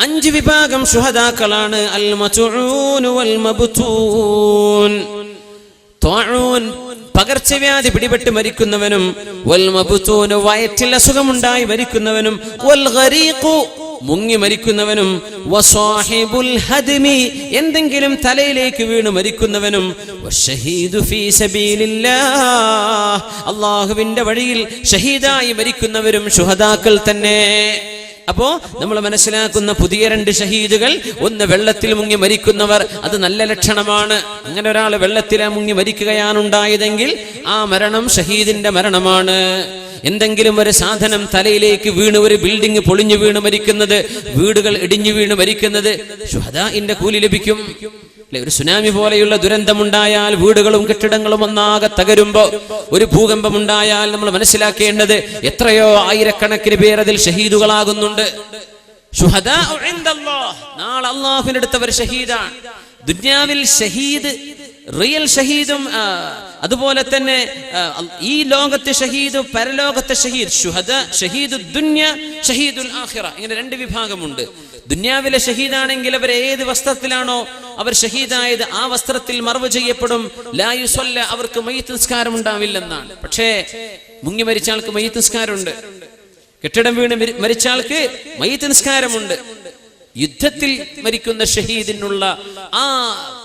അഞ്ച് വിഭാഗം ശുഹദാക്കളാണ്. അൽ പകർച്ചവ്യാധി പിടിപെട്ട് മരിക്കുന്നവനും വൽ മബ്തൂൻ വയറ്റിൽ അസുഖമുണ്ടായി മരിക്കുന്നവനും വൽ ഗരീഖു മുങ്ങി മരിക്കുന്നവനും വസ്വാഹിബുൽ ഹദ്മി എന്തെങ്കിലും തലയിലേക്ക് വീണ് മരിക്കുന്നവനും വശഹീദു ഫീ സബീലില്ലാഹ്. അള്ളാഹുവിന്റെ വഴിയിൽ ഷഹീദായി മരിക്കുന്നവരും ശുഹദാക്കൾ തന്നെ. അപ്പോ നമ്മൾ മനസ്സിലാക്കുന്ന പുതിയ രണ്ട് ഷഹീദുകൾ ഒന്ന് വെള്ളത്തിൽ മുങ്ങി മരിക്കുന്നവർ അത് നല്ല ലക്ഷണമാണ്. അങ്ങനെ ഒരാൾ വെള്ളത്തിൽ മുങ്ങി മരിക്കുകയാണ് ഉണ്ടായതെങ്കിൽ ആ മരണം ഷഹീദിന്റെ മരണമാണ്. എന്തെങ്കിലും ഒരു സാധനം തലയിലേക്ക് വീണ് ഒരു ബിൽഡിംഗ് പൊളിഞ്ഞു വീണ് മരിക്കുന്നത് വീടുകൾ ഇടിഞ്ഞു വീണ് മരിക്കുന്നത് ഷുഹദാഇന്റെ കൂലി ലഭിക്കും. അല്ലെ ഒരു സുനാമി പോലെയുള്ള ദുരന്തമുണ്ടായാൽ വീടുകളും കെട്ടിടങ്ങളും ഒന്നാകെ തകരുമ്പോ ഒരു ഭൂകമ്പമുണ്ടായാൽ നമ്മൾ മനസ്സിലാക്കേണ്ടത് എത്രയോ ആയിരക്കണക്കിന് പേർ അതിൽ ഷഹീദുകളാകുന്നുണ്ട്. നാളെ അള്ളാഹുവിന്റെ അടുത്തവർ ഷഹീദാണ് ദുന്യാവിൽ ഷഹീദ് റിയൽ ഷഹീദും അതുപോലെ തന്നെ ഈ ലോകത്തെ ഷഹീദ് പരലോകത്തെ ഷഹീദ് ഷുഹദ ഷഹീദ് ദുന്യ ഷഹീദുൽ ആഖിറ ഇങ്ങനെ രണ്ട് വിഭാഗമുണ്ട്. ദുന്യാവിലെ ഷഹീദാണെങ്കിൽ അവർ ഏത് വസ്ത്രത്തിലാണോ അവർ ഷഹീദായത് ആ വസ്ത്രത്തിൽ മറവ് ചെയ്യപ്പെടും. ലായുസ്വല്ല അവർക്ക് മയ്യത്ത് നിസ്കാരം ഉണ്ടാവില്ലെന്നാണ് പക്ഷേ മുങ്ങി മരിച്ച ആൾക്ക് മയ്യത്ത് നിസ്കാരമുണ്ട് കെട്ടിടം വീണ് മരിച്ചാൾക്ക് മയ്യത്ത് നിസ്കാരമുണ്ട് യുദ്ധത്തിൽ മരിക്കുന്ന ഷഹീദിനുള്ള ആ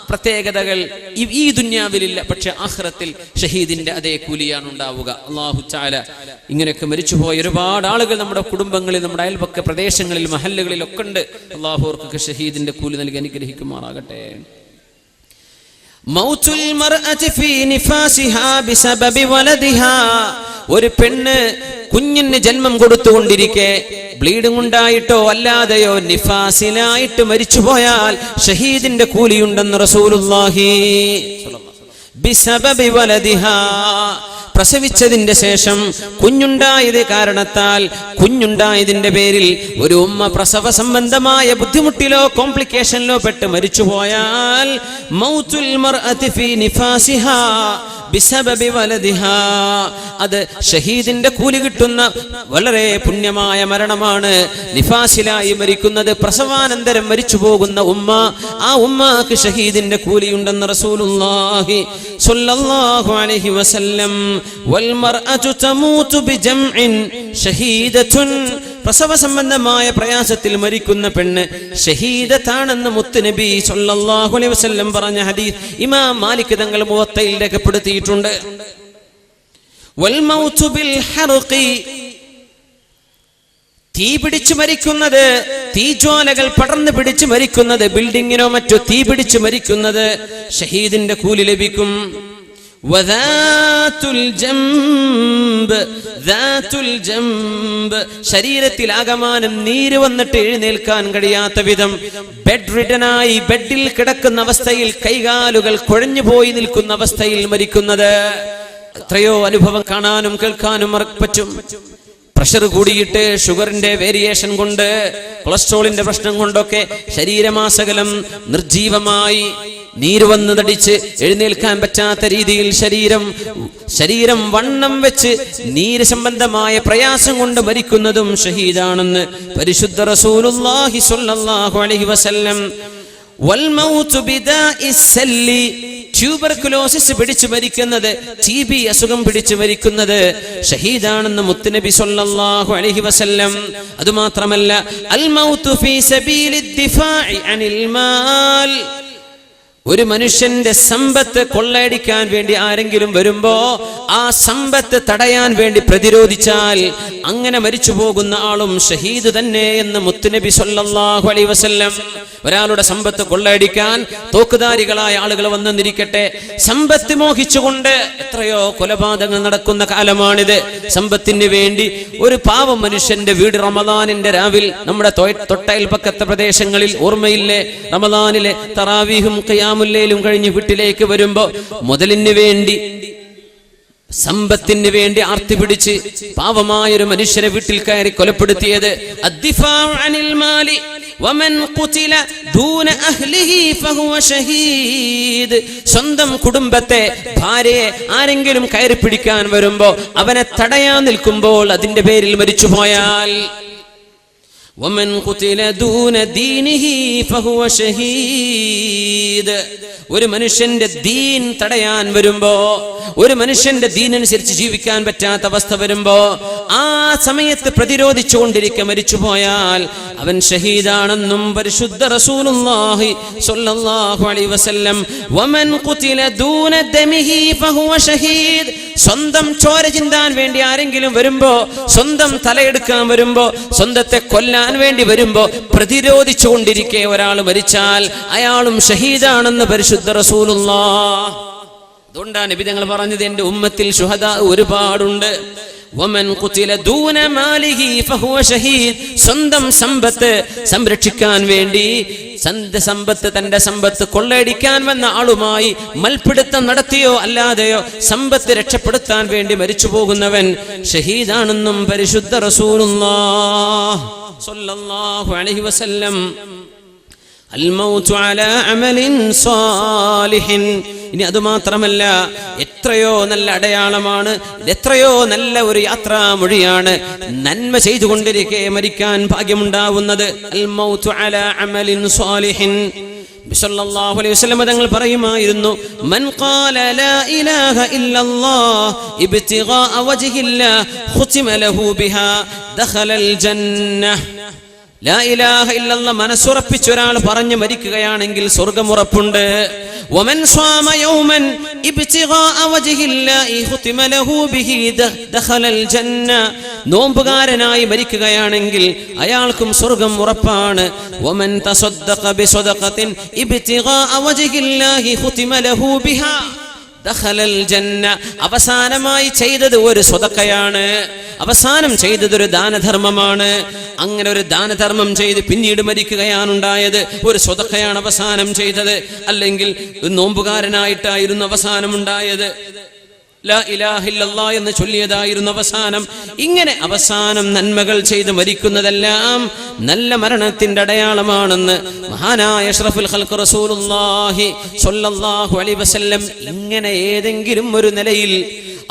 പ്രത്യേകതകൾ ഈ- ദുന്യാവിലില്ല. പക്ഷെ ആഹ്റത്തിൽ ഷഹീദിന്റെ അതേ കൂലിയാണ് ഉണ്ടാവുക. അള്ളാഹു ചാല ഇങ്ങനെയൊക്കെ മരിച്ചുപോയ ഒരുപാട് ആളുകൾ നമ്മുടെ കുടുംബങ്ങളിൽ നമ്മുടെ അയൽപക്ക പ്രദേശങ്ങളിൽ മഹല്ലുകളിൽ ഒക്കെ ഉണ്ട് അള്ളാഹുർക്കൊക്കെ ഷഹീദിന്റെ കൂലി നൽകി അനുഗ്രഹിക്കുമാറാകട്ടെ. ഒരു പെണ്ണ് കുഞ്ഞിന് ജന്മം കൊടുത്തുകൊണ്ടിരിക്കെ ബ്ലീഡിംഗ് ഉണ്ടായിട്ടോ അല്ലാതെയോ നിഫാസിലായിട്ട് മരിച്ചുപോയാൽ ഷഹീദിന്റെ കൂലിയുണ്ടെന്ന് റസൂലുല്ലാഹി പ്രസവിച്ചതിന്റെ ശേഷം കുഞ്ഞുണ്ടായത് കാരണത്താൽ കുഞ്ഞുണ്ടായതിന്റെ പേരിൽ ഒരു ഉമ്മ പ്രസവ സംബന്ധമായ ബുദ്ധിമുട്ടിലോ കോംപ്ലിക്കേഷനിലോ പെട്ട് മരിച്ചുപോയാൽ മൗത്തുൽ ബിസബബി വലദിഹ. അത് ഷഹീദിന്റെ കൂലി കിട്ടുന്ന വളരെ പുണ്യമായ മരണമാണ്. നിഫാസിലായി മരിക്കുന്നത് പ്രസവാനന്തരം മരിച്ചു പോകുന്ന ഉമ്മ. ആ ഉമ്മക്ക് ഷഹീദിന്റെ കൂലിയുണ്ടെന്ന് റസൂലുള്ളാഹി സ്വല്ലല്ലാഹു അലൈഹി വസല്ലം. വൽ മർഅതു തമൂതു ബിജംഇൻ ഷഹീദത്തുൻ പ്രസവ സംബന്ധമായ പ്രയാസത്തിൽ മരിക്കുന്ന പെണ്ണ് ഷഹീദത്താണെന്ന് മുത്തുനബി സല്ലല്ലാഹു അലൈഹി വസല്ലം പറഞ്ഞ ഹദീസ് ഇമാം മാലിക് തങ്ങൾ മുവത്തയിൽ രേഖപ്പെടുത്തിയിട്ടുണ്ട്. തീ പിടിച്ചു മരിക്കുന്നത് തീജ്വാലകൾ പടർന്നു പിടിച്ചു മരിക്കുന്നത് ബിൽഡിങ്ങിനോ മറ്റോ തീ പിടിച്ചു മരിക്കുന്നത് ഷഹീദിന്റെ കൂലി ലഭിക്കും. ശരീരത്തിൽ ആകമാനം നീര് വന്നിട്ട് എഴുന്നേൽക്കാൻ കഴിയാത്ത വിധം ബെഡ് റിഡനായി ബെഡിൽ കിടക്കുന്ന അവസ്ഥയിൽ കൈകാലുകൾ കുഴഞ്ഞു പോയി നിൽക്കുന്ന അവസ്ഥയിൽ മരിക്കുന്നത്. എത്രയോ അനുഭവം കാണാനും കേൾക്കാനും പറ്റും. പ്രഷർ കൂടിയിട്ട് ഷുഗറിന്റെ വേരിയേഷൻ കൊണ്ട് കൊളസ്ട്രോളിന്റെ പ്രശ്നം കൊണ്ടൊക്കെ ശരീരമാസകലം നിർജീവമായി നീര് വന്ന് തടിച്ച് എഴുന്നേൽക്കാൻ പറ്റാത്ത രീതിയിൽ ശരീരം ശരീരം വണ്ണം വെച്ച് നീര് സംബന്ധമായ പ്രയാസം കൊണ്ട് മരിക്കുന്നതും ഷഹീദാണെന്ന് പരിശുദ്ധ റസൂലുള്ളാഹി സ്വല്ലല്ലാഹു അലൈഹി വസല്ലം വൽമൗതു ബിദാഇ സല്ലി ട്യൂബർക്കുലോസിസ് പിടിച്ചു മരിക്കുന്നത് ടി ബി അസുഖം പിടിച്ചു മരിക്കുന്നത് ഷഹീദാണെന്ന് മുത്തുനബി സല്ലല്ലാഹു അലൈഹി വസല്ലം. അതുമാത്രമല്ല അൽ മൗതു ഫീ സബീലി ദിഫാഇ അനിൽ മാൽ. ഒരു മനുഷ്യന്റെ സമ്പത്ത് കൊള്ളയടിക്കാൻ വേണ്ടി ആരെങ്കിലും വരുമ്പോ ആ സമ്പത്ത് തടയാൻ വേണ്ടി പ്രതിരോധിച്ചാൽ അങ്ങനെ മരിച്ചു പോകുന്ന ആളും ഷഹീദ് തന്നെ എന്ന് മുത്തുനബി സൊല്ലാഹു അലൈ വസല്ലം ഒരാളുടെ സമ്പത്ത് കൊള്ളയടിക്കാൻ തോക്കുധാരികളായ ആളുകൾ വന്നെന്നിരിക്കട്ടെ സമ്പത്ത് മോഹിച്ചുകൊണ്ട് എത്രയോ കൊലപാതകങ്ങൾ നടക്കുന്ന കാലമാണിത്. സമ്പത്തിന് വേണ്ടി ഒരു പാവം മനുഷ്യന്റെ വീട് റമദാനിന്റെ രാവിൽ നമ്മുടെ തൊട്ടയിൽ തൊട്ടയൽപക്കത്തെ പ്രദേശങ്ങളിൽ ഓർമ്മയില്ലേ? റമദാനിലെ തറാവീഹും ഖിയാമുല്ലയിലും കഴിഞ്ഞ് വീട്ടിലേക്ക് വരുമ്പോ മുതലിന് വേണ്ടി സമ്പത്തിന് വേണ്ടി ആർത്തി പിടിച്ച് പാവമായൊരു മനുഷ്യനെ വീട്ടിൽ കയറി കൊലപ്പെടുത്തിയത് സ്വന്തം കുടുംബത്തെ ഭാര്യയെ ആരെങ്കിലും കയറി പിടിക്കാൻ വരുമ്പോ അവനെ തടയാൻ നിൽക്കുമ്പോൾ അതിന്റെ പേരിൽ മരിച്ചുപോയാൽ ومن قتل دون دينه فهو شهيد ഒരു മനുഷ്യന്റെ ദീൻ തടയാൻ വരുമ്പോ ഒരു മനുഷ്യന്റെ ദീനനുസരിച്ച് ജീവിക്കാൻ പറ്റാത്ത അവസ്ഥ വരുമ്പോ ആ സമയത്ത് പ്രതിരോധിച്ചുകൊണ്ടിരിക്കെ മരിച്ചുപോയാൽ അവൻ ഷഹീദാണെന്നും പരിശുദ്ധ റസൂലുള്ളാഹി സ്വല്ലല്ലാഹു അലൈഹി വസല്ലം വമൻ ഖുതില ദൂന ദമിഹി ഫഹുവ ഷഹീദ് സ്വന്തം ചോര ചിന്താൻ വേണ്ടി ആരെങ്കിലും വരുമ്പോ സ്വന്തം തലയെടുക്കാൻ വരുമ്പോ സ്വന്തത്തെ കൊല്ലാൻ വേണ്ടി വരുമ്പോ പ്രതിരോധിച്ചുകൊണ്ടിരിക്കെ ഒരാൾ മരിച്ചാൽ അയാളും ഷഹീദാണെന്ന് പരിശുദ്ധ റസൂലുള്ള അതുകൊണ്ടാണ് നബി ഞങ്ങൾ പറഞ്ഞത് എന്റെ ഉമ്മത്തിൽ ശുഹദ ഒരുപാടുണ്ട്. സ്വന്തം സമ്പത്ത് സംരക്ഷിക്കാൻ വേണ്ടി സന്ത സമ്പത്ത് തന്റെ സമ്പത്ത് കൊള്ളയടിക്കാൻ വന്ന ആളുമായി മൽപിടുത്തം നടത്തിയോ അല്ലാതെയോ സമ്പത്ത് രക്ഷപ്പെടുത്താൻ വേണ്ടി മരിച്ചു പോകുന്നവൻ ഷഹീദാണെന്നും പരിശുദ്ധ റസൂലുള്ളാഹി വസല്ലം. അൽ അലാ ഇനി അതുമാത്രമല്ല എത്രയോ നല്ല അടയാളമാണ് എത്രയോ നല്ല ഒരു യാത്രാ മൊഴിയാണ് നന്മ ചെയ്തുകൊണ്ടിരിക്കെ മരിക്കാൻ ഭാഗ്യമുണ്ടാവുന്നത്. അൽ മൗതു അലാ അമലിൻ സ്വാലിഹിൻ തങ്ങൾ പറയുമായിരുന്നു മൻ ഖാല ലാ ഇലാഹ ഇല്ലല്ലാഹ് ഇബ്തിഗാഅ വജ്ഹില്ലാഹ് ഖുതിമ ലഹു ബിഹാ ദഖലൽ ജന്നഹ് ലാ ഇലാഹ ഇല്ലല്ലാഹ് മനസ്സുറപ്പിച്ച ഒരാൾ പറഞ്ഞു മരിക്കുകയാണെങ്കിൽ സ്വർഗമുറപ്പുണ്ട്. നോമ്പുകാരനായി മരിക്കുകയാണെങ്കിൽ അയാൾക്കും സ്വർഗം ഉറപ്പാണ്. ലഹു ബിഹാ അവസാനമായി ചെയ്തത് ഒരു സ്വതക്കയാണ്. അവസാനം ചെയ്തത് ഒരു ദാനധർമ്മമാണ്. അങ്ങനെ ഒരു ദാനധർമ്മം ചെയ്ത് പിന്നീട് മരിക്കുകയാണ് ഉണ്ടായത്. ഒരു സ്വതക്കയാണ് അവസാനം ചെയ്തത്. അല്ലെങ്കിൽ നോമ്പുകാരനായിട്ടായിരുന്നു അവസാനം ഉണ്ടായത്. ലാ ഇലാഹ എന്ന് ചൊല്ലിയതായിരുന്നു അവസാനം. ഇങ്ങനെ അവസാനം നന്മകൾ ചെയ്ത് മരിക്കുന്നതെല്ലാം നല്ല മരണത്തിന്റെ അടയാളമാണെന്ന് മഹാനായ അഷ്റഫുൽ റസൂലുള്ളാഹി സ്വല്ലല്ലാഹു അലൈഹി വസല്ലം ഇങ്ങനെ ഏതെങ്കിലും ഒരു നിലയിൽ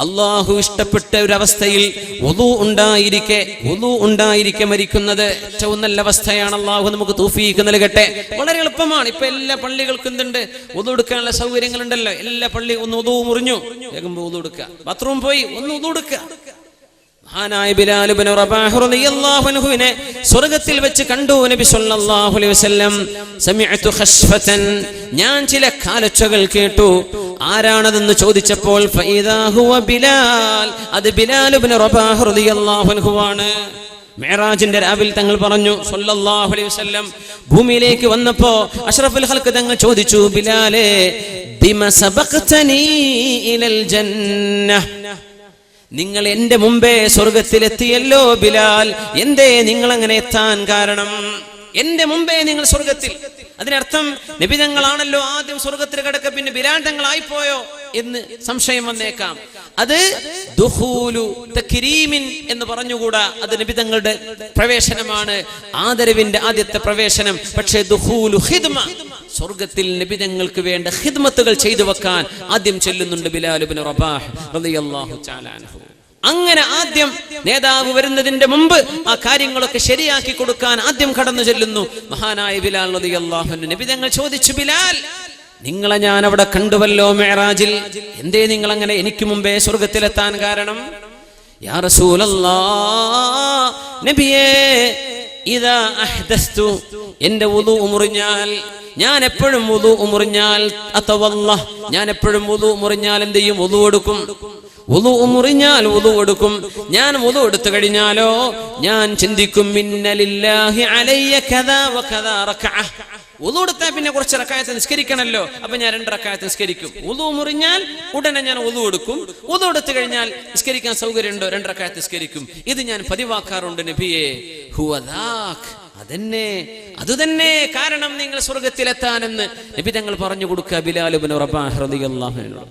അള്ളാഹു ഇഷ്ടപ്പെട്ട ഒരു അവസ്ഥയിൽ ഒതു ഉണ്ടായിരിക്കെ ഒതു ഉണ്ടായിരിക്കെ മരിക്കുന്നത് ഏറ്റവും നല്ല അവസ്ഥയാണ്. അള്ളാഹു നമുക്ക് തൂഫീക്ക് നൽകട്ടെ. വളരെ എളുപ്പമാണ്. ഇപ്പൊ എല്ലാ പള്ളികൾക്കും എന്തുണ്ട് ഒതു എടുക്കാനുള്ള സൗകര്യങ്ങളുണ്ടല്ലോ. എല്ലാ പള്ളി ഒന്ന് ഒതു മുറിഞ്ഞു. വേഗം ഒതു എടുക്കുക. ബാത്റൂം പോയി ഒന്ന് ഒതു എടുക്കുക. മഹാനായ അൻഹുവിനെ സ്വർഗത്തിൽ വെച്ച് കണ്ടു നബി സല്ലല്ലാഹു അലൈഹി വസല്ലം. സമിഅതു ഞാൻ ചില കാലച്ചകൾ കേട്ടു. ആരാണതെന്ന് ചോദിച്ചപ്പോൾ ഹുവ ബിലാൽ. അത് ബിലാലുബിന് ഇബ്നു റബാഹ് റളിയല്ലാഹു അൻഹുവാണ്. മേറാജിന്റെ രാവിൽ തങ്ങൾ പറഞ്ഞു സല്ലല്ലാഹു അലൈഹി വസല്ലം. ഭൂമിയിലേക്ക് വന്നപ്പോ അഷ്റഫുൽ ഹൽക്ക് തങ്ങൾ ചോദിച്ചു ബിലാലേ ബിമ സബഖ്തനീ ഇലൽ ജന്നഹ്? നിങ്ങൾ എന്റെ മുമ്പേ സ്വർഗത്തിലെത്തിയല്ലോ ബിലാൽ. എന്തേ നിങ്ങൾ അങ്ങനെ എത്താൻ കാരണം? എന്റെ മുമ്പേ നിങ്ങൾ സ്വർഗത്തിൽ. അതിനർത്ഥം നബി തങ്ങളാണല്ലോ ആദ്യം സ്വർഗത്തിൽ കിടക്ക പിന്നെ ബിലാൽ തങ്ങളായിപ്പോയോ എന്ന് സംശയം വന്നേക്കാം. അത് ദുഹൂലു തക്രീമിൻ എന്ന് പറഞ്ഞുകൂടാ. അത് നബി തങ്ങളുടെ പ്രവേശനമാണ് ആദരവിന്റെ ആദ്യത്തെ പ്രവേശനം. പക്ഷേ ദുഹൂലു ഹിദ്മ. സ്വർഗത്തിൽ നിബിതങ്ങൾക്ക് വേണ്ട ഹിദ്മത്തുകൾ ചെയ്തു വെക്കാൻ ആദ്യം ചെല്ലുന്നുണ്ട് ബിലാലുബിൻ റബാഹ് അങ്ങനെ ആദ്യം നേതാവ് വരുന്നതിന്റെ മുമ്പ് ആ കാര്യങ്ങളൊക്കെ ശരിയാക്കി കൊടുക്കാൻ ആദ്യം കടന്നു ചെല്ലുന്നു. മഹാനായ ബിലാൽ റളിയല്ലാഹു നബി തങ്ങൾ ചോദിച്ചു ബിലാൽ നിങ്ങളെ ഞാൻ അവിടെ കണ്ടുവല്ലോ മേറാജിൽ. എന്തേ നിങ്ങൾ അങ്ങനെ എനിക്ക് മുമ്പേ സ്വർഗത്തിലെത്താൻ കാരണം? യാ റസൂലല്ലാ നബിയേ ഇതാ എന്റെ ഉദു മുറിഞ്ഞാൽ ഞാൻ എപ്പോഴും വുതു മുറിഞ്ഞാൽ അത്തവല്ല ഞാൻ എപ്പോഴും വുതു മുറിഞ്ഞാൽ എന്ത് ചെയ്യും? വുതു എടുക്കും. വുതു മുറിഞ്ഞാൽ വുതു എടുക്കും. ഞാൻ വുതു എടുത്തു കഴിഞ്ഞാലോ? ഞാൻ ചിന്തിക്കും മിന്നലില്ലാഹി അലയ്യ കഥാ റക്അ വുളു എടുത്താൽ പിന്നെ കുറച്ച് റക്കായത്ത് നിസ്കരിക്കണല്ലോ. അപ്പൊ ഞാൻ രണ്ട് റക്കായത്ത് നിസ്കരിക്കും. വുളു മുറിഞ്ഞാൽ ഉടനെ ഞാൻ വുളു എടുക്കും. വുളു എടുത്തു കഴിഞ്ഞാൽ നിസ്കരിക്കാൻ സൗകര്യമുണ്ടോ? രണ്ട് റക്കായത്ത് നിസ്കരിക്കും. ഇത് ഞാൻ പതിവാക്കാറുണ്ട് നബിയെ. ഹുവദാഖ് അതന്നെ അതുതന്നെ കാരണം നിങ്ങൾ സ്വർഗത്തിലെത്താനെന്ന് നബി തങ്ങൾ പറഞ്ഞു കൊടുക്കുക ബിലാലുബിൻ റബാഹ് റളിയല്ലാഹു അൻഹു.